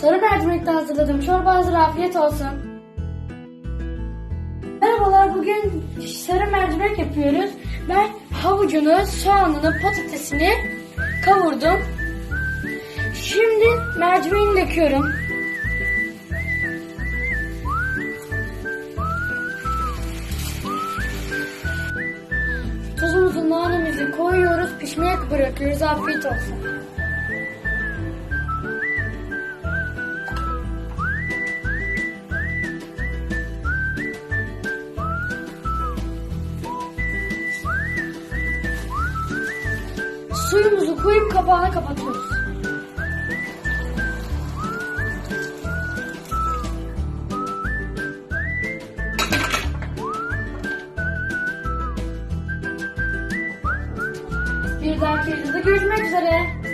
Sarı mercimekten hazırladığım çorba hazır afiyet olsun. Merhabalar bugün sarı mercimek yapıyoruz. Ben havucunu, soğanını, patatesini kavurdum. Şimdi mercimeğini döküyorum. Tuzumuzu, nanemizi koyuyoruz, pişmeye bırakıyoruz. Afiyet olsun. Suyumuzu koyup kapağını kapatıyoruz. Bir dahaki videoda görüşmek üzere.